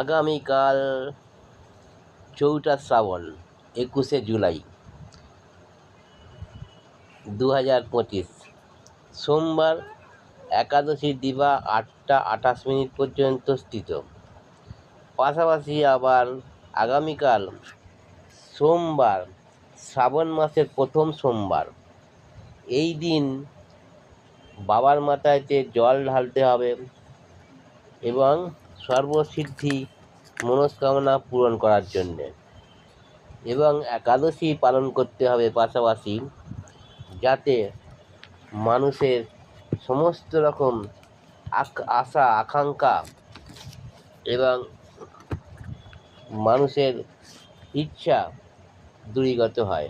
আগামীকাল চৌঠা শ্রাবণ, একুশে জুলাই দু হাজার পঁচিশ। সোমবার একাদশী দিবা আটটা আঠাশ মিনিট পর্যন্ত স্থিত। পাশাপাশি আবার আগামীকাল সোমবার, শ্রাবণ মাসের প্রথম সোমবার। এই দিন বাবার মাথায়তে জল ঢালতে হবে এবং সর্বসিদ্ধি, মনস্কামনা পূরণ করার জন্যে। এবং একাদশী পালন করতে হবে পাশাপাশি, যাতে মানুষের সমস্ত রকম আশা, আকাঙ্ক্ষা এবং মানুষের ইচ্ছা দূরীগত হয়।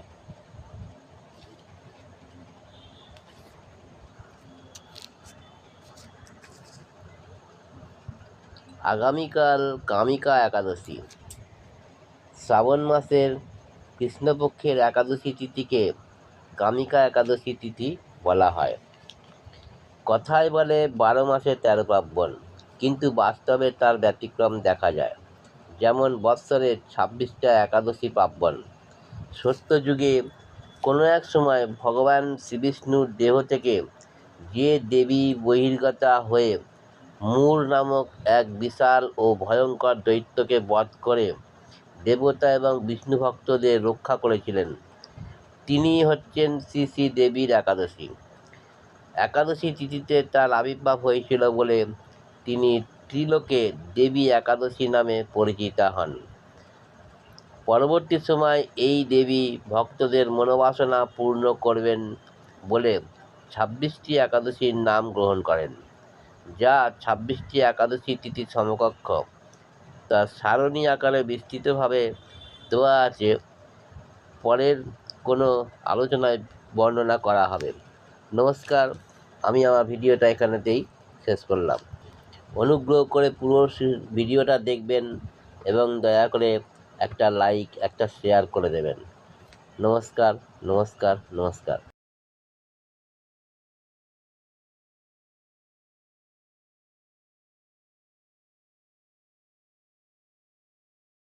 আগামীকাল কামিকা একাদশী। শ্রাবণ মাসের কৃষ্ণপক্ষের একাদশী তিথিকে কামিকা একাদশী তিথি বলা হয়। কথায় বলে বারো মাসে তেরো পার্বণ, কিন্তু বাস্তবে তার ব্যতিক্রম দেখা যায়। যেমন বৎসরে ছাব্বিশটা একাদশী পার্বণ। সত্যযুগে কোনো এক সময় ভগবান শ্রীবিষ্ণুর দেহ থেকে যে দেবী বহির্গতা হয়ে মূর নামক এক বিশাল ও ভয়ঙ্কর দৈত্যকে বধ করে দেবতা এবং বিষ্ণু ভক্তদের রক্ষা করেছিলেন। তিনি হচ্ছেন শ্রী শ্রী দেবীর একাদশী। একাদশী তিথিতে তার আবির্ভাব হয়েছিল বলে তিনি ত্রিলোকে দেবী একাদশী নামে পরিচিতা হন। পরবর্তী সময় এই দেবী ভক্তদের মনোবাসনা পূর্ণ করবেন বলে ছাব্বিশটি একাদশীর নাম গ্রহণ করেন। যা ছাব্বিশটি একাদশী তিথির সমকক্ষ। তা সারণী আকারে বিস্তৃতভাবে দেওয়া আছে। পরের কোনো আলোচনায় বর্ণনা করা হবে। নমস্কার, আমি আমার ভিডিওটা এখানেতেই শেষ করলাম। অনুগ্রহ করে পুরো ভিডিওটা দেখবেন এবং দয়া করে একটা লাইক, একটা শেয়ার করে দেবেন। নমস্কার নমস্কার নমস্কার।